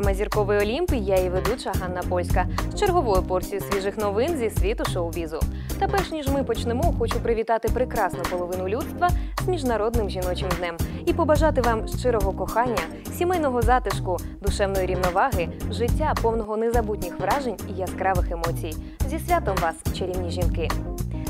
Вітаю програма Зірковий Олімп. Я її ведуча Ганна Польська з черговою порцією свіжих новин зі світу шоу-бізу. Та перш ніж ми почнемо, хочу привітати прекрасну половину людства з міжнародним жіночим днем і побажати вам щирого кохання, сімейного затишку, душевної рівноваги, життя повного незабутніх вражень і яскравих емоцій. Зі святом вас, чарівні жінки.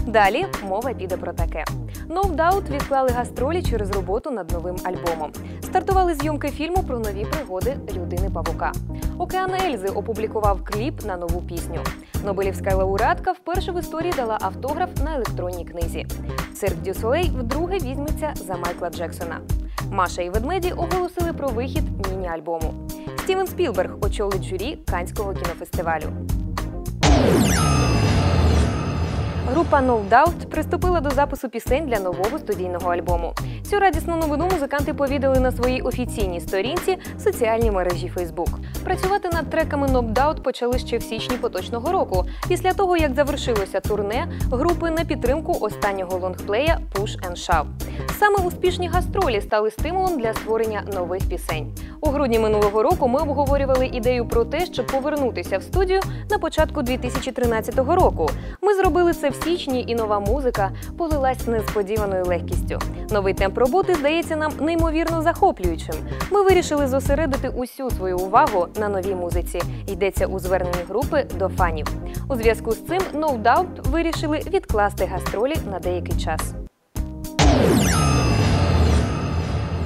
Далі мова піде про таке. Doubt відклали гастролі через роботу над новим альбомом. Стартували зйомки фільму про нові пригоди людини Павука. Океан Ельзи опублікував кліп на нову пісню. Нобелівська лауреатка вперше в історії дала автограф на електронній книзі. Цирк Дю Солей вдруге візьметься за Майкла Джексона. Маша і ведмеді оголосили про вихід міні-альбому. Стівен Спілберг очолить журі Канського кінофестивалю. Група No Doubt приступила до запису пісень для нового студійного альбому. Цю радісну новину музиканти повідали на своїй офіційній сторінці соціальній мережі Facebook. Працювати над треками No почали ще в січні поточного року, після того як завершилося турне групи на підтримку останнього лонгплея Push and Shove. Саме успішні гастролі стали стимулом для створення нових пісень. У грудні минулого року ми обговорювали ідею про те, щоб повернутися в студію на початку 2013 року. Ми зробили це в січні, і нова музика полилась несподіваною легкістю. Новий темп роботи здається нам неймовірно захоплюючим. Ми вирішили зосередити усю свою увагу на новій музиці. Йдеться у зверненні групи до фанів. У зв'язку з цим No Doubt вирішили відкласти гастролі на деякий час.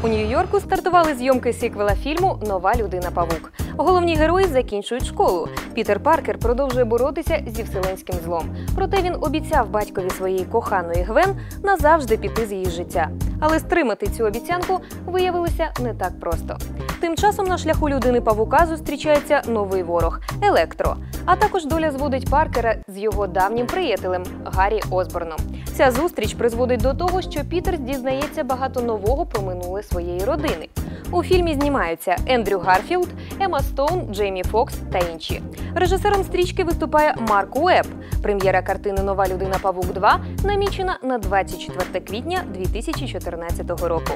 У Нью-Йорку стартували зйомки сіквела фільму Нова людина Павук. Головні герої закінчують школу. Пітер Паркер продовжує боротися зі вселенським злом. Проте він обіцяв батькові своєї коханої Гвен назавжди піти з її життя. Але стримати цю обіцянку виявилося не так просто. Тим часом на шляху людини Павука зустрічається новий ворог Електро. А також доля зводить Паркера з його давнім приятелем Гаррі Осборном. Ця зустріч призводить до того, що Пітер дізнається багато нового про минуле своєї родини. У фільмі знімаються Ендрю Гарфілд, Ема Стоун, Джеймі Фокс та інші. Режисером стрічки виступає Марк Уеб. Прем'єра картини Нова людина Павук 2 намічена на 24 квітня 2014 року.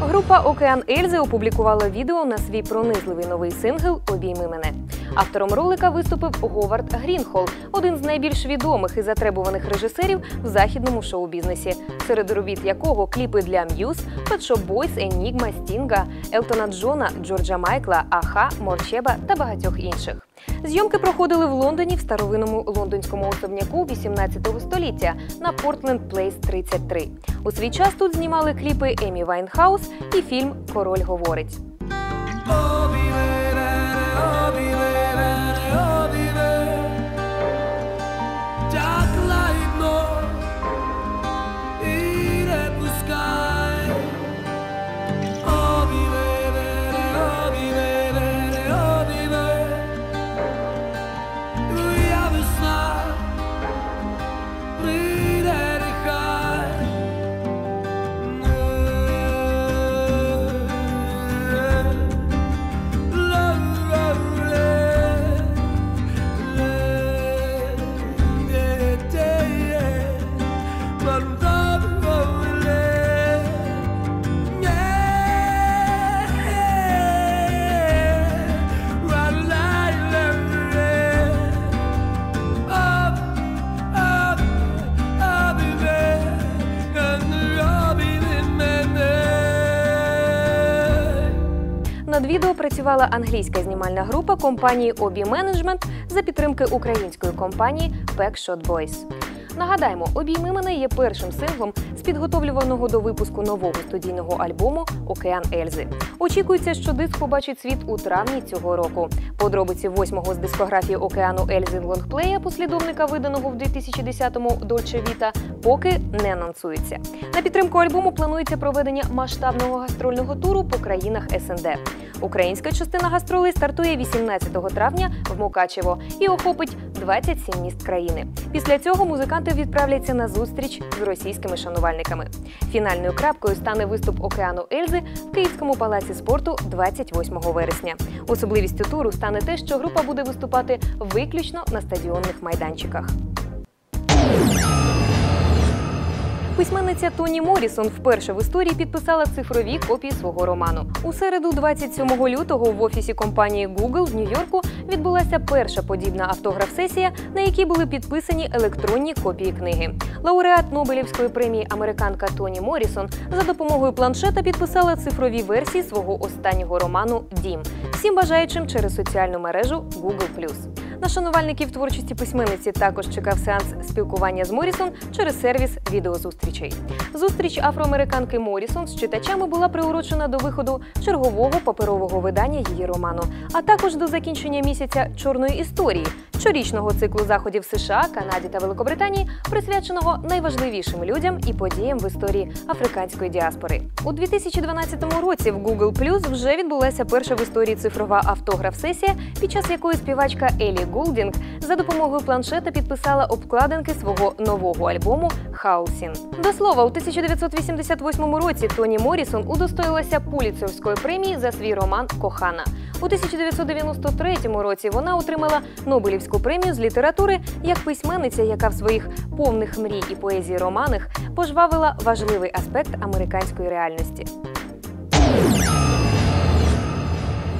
Група Океан Ельзи опублікувала відео на свій пронизливий новий сингл Обійми мене. Автором ролика виступив Говард Грінхол, один з найбільш відомих і затребуваних режисерів в західному шоу-бізнесі, серед робіт якого кліпи для М'юз, Shop Boys, Енігма, Стінга, Елтона Джона, Джорджа Майкла, Аха, Морчеба та багатьох інших. Зйомки проходили в Лондоні в старовинному лондонському особняку 18 століття на Портленд Плейс 33. У свій час тут знімали кліпи Емі Вайнхаус і фільм Король говорить. Відео працювала англійська знімальна група компанії Обі Менеджмент за підтримки української компанії Backshot Boys. Нагадаємо, обійми мене є першим синглом з підготовлюваного до випуску нового студійного альбому Океан Ельзи. Очікується, що диск побачить світ у травні цього року. Подробиці восьмого з дискографії Океану Ельзи лонгплея, послідовника виданого в 2010-му Дольче Віта, поки не анонсується. На підтримку альбому планується проведення масштабного гастрольного туру по країнах СНД. Українська частина гастролей стартує 18 травня в Мукачево і охопить 27 міст країни. Після цього музиканти відправляться на зустріч з російськими шанувальниками. Фінальною крапкою стане виступ океану Ельзи в Київському палаці спорту 28 вересня. Особливістю туру стане те, що група буде виступати виключно на стадіонних майданчиках. Письменниця Тоні Морісон вперше в історії підписала цифрові копії свого роману. У середу, 27 лютого, в офісі компанії Google в Нью-Йорку відбулася перша подібна автограф-сесія, на якій були підписані електронні копії книги. Лауреат Нобелівської премії американка Тоні Морісон за допомогою планшета підписала цифрові версії свого останнього роману Дім всім бажаючим через соціальну мережу Google+. На шанувальників творчості письменниці також чекав сеанс спілкування з Морісон через сервіс відеозустрічей. Зустріч афроамериканки Морісон з читачами була приурочена до виходу чергового паперового видання її роману, а також до закінчення місяця чорної історії щорічного циклу заходів США, Канаді та Великобританії, присвяченого найважливішим людям і подіям в історії африканської діаспори. У 2012 році в Google Plus вже відбулася перша в історії цифрова автограф-сесія, під час якої співачка Елі Голдінг за допомогою планшета підписала обкладинки свого нового альбому Хаусін. До слова, у 1988 році Тоні Морісон удостоїлася Пуліцерської премії за свій роман Кохана. У 1993 році вона отримала Нобелівську премію з літератури як письменниця, яка в своїх повних мрій і поезії романах пожвавила важливий аспект американської реальності.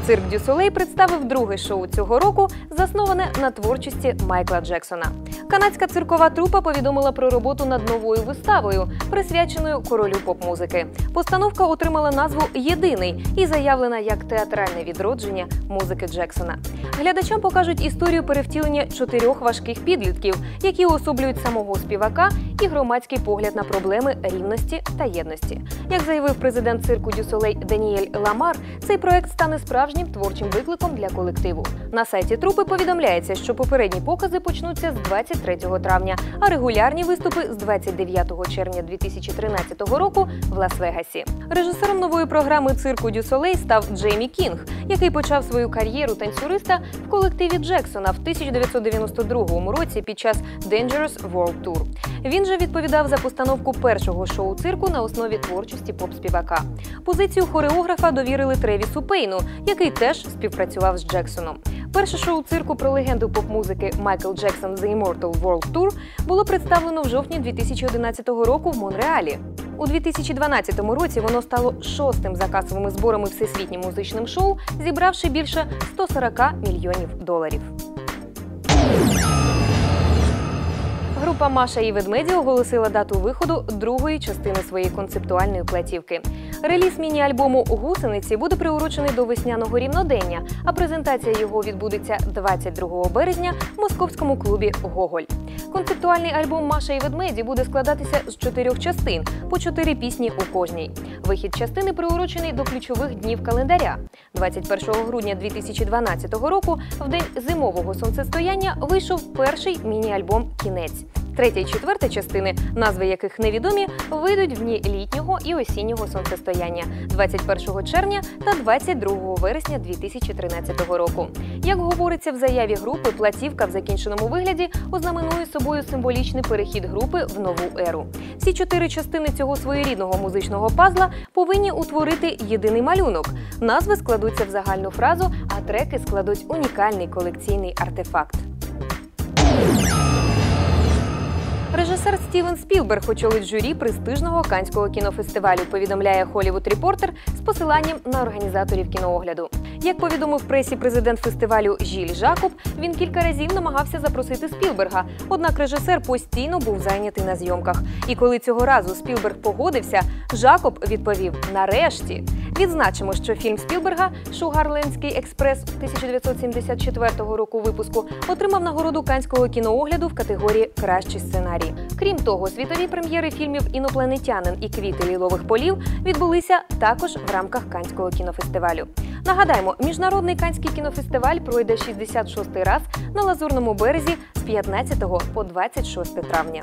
Цирк Дю Солей представив друге шоу цього року, засноване на творчості Майкла Джексона. Канадська циркова трупа повідомила про роботу над новою виставою, присвяченою королю поп-музики. Постановка отримала назву Єдиний і заявлена як театральне відродження музики Джексона. Глядачам покажуть історію перевтілення чотирьох важких підлітків, які уособлюють самого співака і громадський погляд на проблеми рівності та єдності. Як заявив президент цирку Дю Солей Даніель Ламар, цей проект стане справжнім творчим викликом для колективу. На сайті трупи повідомляється, що попередні покази почнуться з 23 травня, а регулярні виступи з 29 червня 2013 року в Лас-Вегасі. Режисером нової програми цирку Дю Солей став Джеймі Кінг, який почав свою кар'єру танцюриста в колективі Джексона в 1992 році під час Dangerous World Tour. Він же відповідав за постановку першого шоу цирку на основі творчості поп-співака. Позицію хореографа довірили Тревісу Пейну, який теж співпрацював з Джексоном. Перше шоу цирку про легенду поп-музики Майкл Джексон The Immortal World Tour було представлено в жовтні 2011 року в Монреалі. У 2012 році воно стало шостим за касовими зборами всесвітнім музичним шоу, зібравши більше 140 мільйонів доларів. Група Маша і ведмеді оголосила дату виходу другої частини своєї концептуальної платівки. Реліз міні-альбому Гусениці буде приурочений до весняного рівнодення, а презентація його відбудеться 22 березня в московському клубі Гоголь. Концептуальний альбом Маша і ведмеді буде складатися з чотирьох частин по чотири пісні у кожній. Вихід частини приурочений до ключових днів календаря. 21 грудня 2012 року, в день зимового сонцестояння, вийшов перший міні-альбом Кінець. Третя і четверта частини, назви яких невідомі, вийдуть в дні літнього і осіннього сонцестояння 21 червня та 22 вересня 2013 року. Як говориться в заяві групи, платівка в закінченому вигляді ознаменує собою символічний перехід групи в нову еру. Всі чотири частини цього своєрідного музичного пазла повинні утворити єдиний малюнок. Назви складуться в загальну фразу, а треки складуть унікальний колекційний артефакт. Режисер Стівен Спілберг очолить журі престижного канського кінофестивалю. Повідомляє Hollywood Reporter з посиланням на організаторів кіноогляду. Як повідомив пресі президент фестивалю Жіль Жакоб, він кілька разів намагався запросити Спілберга. Однак режисер постійно був зайнятий на зйомках. І коли цього разу Спілберг погодився, Жакоб відповів: нарешті. Відзначимо, що фільм Спілберга Шугарлендський експрес 1974 року випуску отримав нагороду канського кіноогляду в категорії Кращий сценарій. Крім того, світові прем'єри фільмів Інопланетянин і квіти лілових полів відбулися також в рамках канського кінофестивалю. Нагадаємо, міжнародний канський кінофестиваль пройде 66-й раз на лазурному березі з 15 по 26 травня.